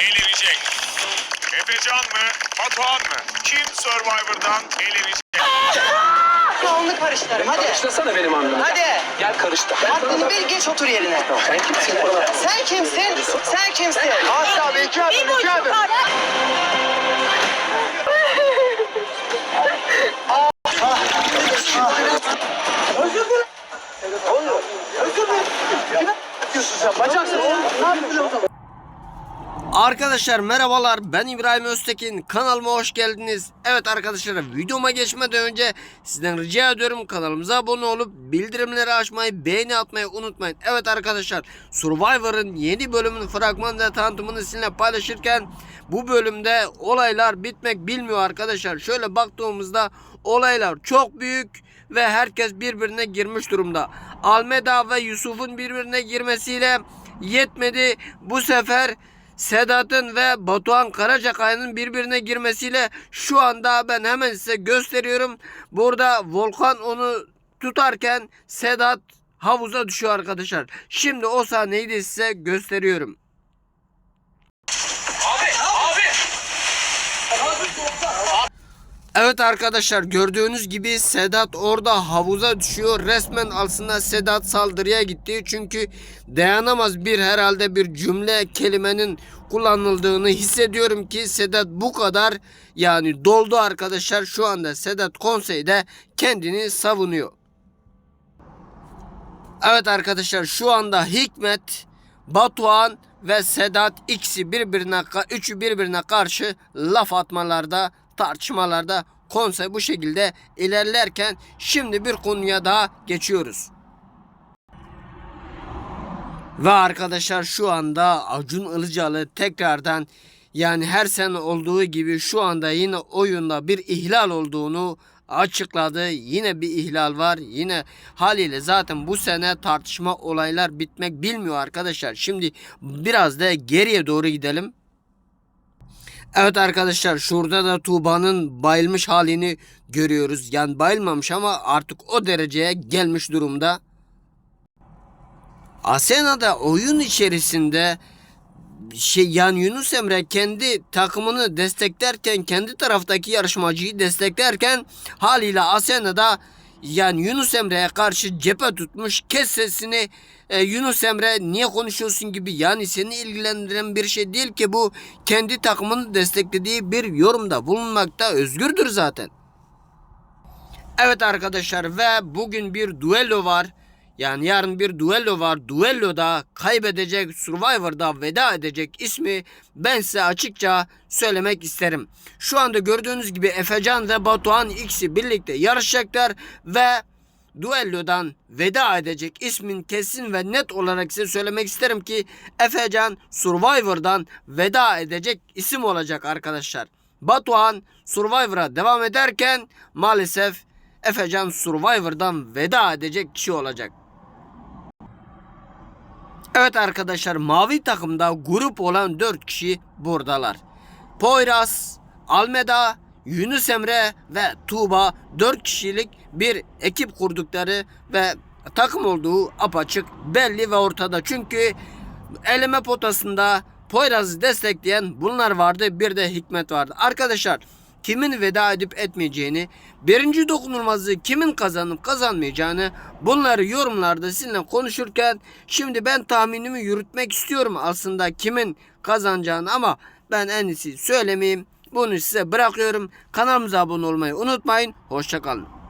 elenecek? Efecan mı? Batuhan mı? Kim Survivor'dan elenecek? Alnı karıştırırım hadi. Karıştırsana benim alnımı. Hadi. Gel karıştır. Haddini bil geç otur yerine. Sen kimsin? Sen kimsin? Sen kimsin? Aslı abi iki adım iki adım. Özür dilerim. Özür dilerim. Ne yapıyorsun sen? Bacaksın. Ne yapıyorsun? Arkadaşlar merhabalar ben İbrahim Öztekin kanalıma hoş geldiniz. Evet arkadaşlar videoma geçmeden önce sizden rica ediyorum kanalımıza abone olup bildirimleri açmayı beğeni atmayı unutmayın. Evet arkadaşlar Survivor'ın yeni bölümünün fragman ve tanıtımını sizinle paylaşırken bu bölümde olaylar bitmek bilmiyor arkadaşlar. Şöyle baktığımızda olaylar çok büyük ve herkes birbirine girmiş durumda. Almeda ve Yusuf'un birbirine girmesiyle yetmedi. Bu sefer Sedat'ın ve Batuhan Karacakaya'nın birbirine girmesiyle şu anda ben hemen size gösteriyorum. Burada Volkan onu tutarken Sedat havuza düşüyor arkadaşlar. Şimdi o sahneyi de size gösteriyorum. Evet arkadaşlar gördüğünüz gibi Sedat orada havuza düşüyor. Resmen aslında Sedat saldırıya gitti. Çünkü dayanamaz bir herhalde bir cümle kelimenin kullanıldığını hissediyorum ki Sedat bu kadar yani doldu arkadaşlar. Şu anda Sedat konseyde kendini savunuyor. Evet arkadaşlar şu anda Hikmet, Batuhan ve Sedat ikisi birbirine üçü birbirine karşı laf atmalarda, tartışmalarda konsey bu şekilde ilerlerken şimdi bir konuya daha geçiyoruz. Ve arkadaşlar şu anda Acun Ilıcalı tekrardan yani her sene olduğu gibi şu anda yine oyunda bir ihlal olduğunu açıkladı. Yine bir ihlal var. Yine haliyle zaten bu sene tartışma olaylar bitmek bilmiyor arkadaşlar. Şimdi biraz da geriye doğru gidelim. Evet arkadaşlar şurada da Tuğba'nın bayılmış halini görüyoruz. Yani bayılmamış ama artık o dereceye gelmiş durumda. Asena'da oyun içerisinde şey yani Yunus Emre kendi takımını desteklerken kendi taraftaki yarışmacıyı desteklerken haliyle Asena'da yani Yunus Emre'ye karşı cephe tutmuş kes sesini e, Yunus Emre niye konuşuyorsun gibi yani seni ilgilendiren bir şey değil ki bu kendi takımını desteklediği bir yorumda bulunmakta özgürdür zaten. Evet arkadaşlar ve bugün bir duello var. Yani yarın bir duello var. Duelloda kaybedecek Survivor'da veda edecek ismi ben size açıkça söylemek isterim. Şu anda gördüğünüz gibi Efecan ve Batuhan ikisi birlikte yarışacaklar ve duellodan veda edecek ismin kesin ve net olarak size söylemek isterim ki Efecan Survivor'dan veda edecek isim olacak arkadaşlar. Batuhan Survivor'a devam ederken maalesef Efecan Survivor'dan veda edecek kişi olacak. Evet arkadaşlar mavi takımda grup olan 4 kişi buradalar. Poyraz, Almeda, Yunus Emre ve Tuğba 4 kişilik bir ekip kurdukları ve takım olduğu apaçık belli ve ortada. Çünkü eleme potasında Poyraz'ı destekleyen bunlar vardı bir de Hikmet vardı. Arkadaşlar kimin veda edip etmeyeceğini, birinci dokunulmazlığı kimin kazanıp kazanmayacağını bunları yorumlarda sizinle konuşurken şimdi ben tahminimi yürütmek istiyorum aslında kimin kazanacağını ama ben en iyisi söylemeyeyim. Bunu size bırakıyorum. Kanalımıza abone olmayı unutmayın. Hoşçakalın.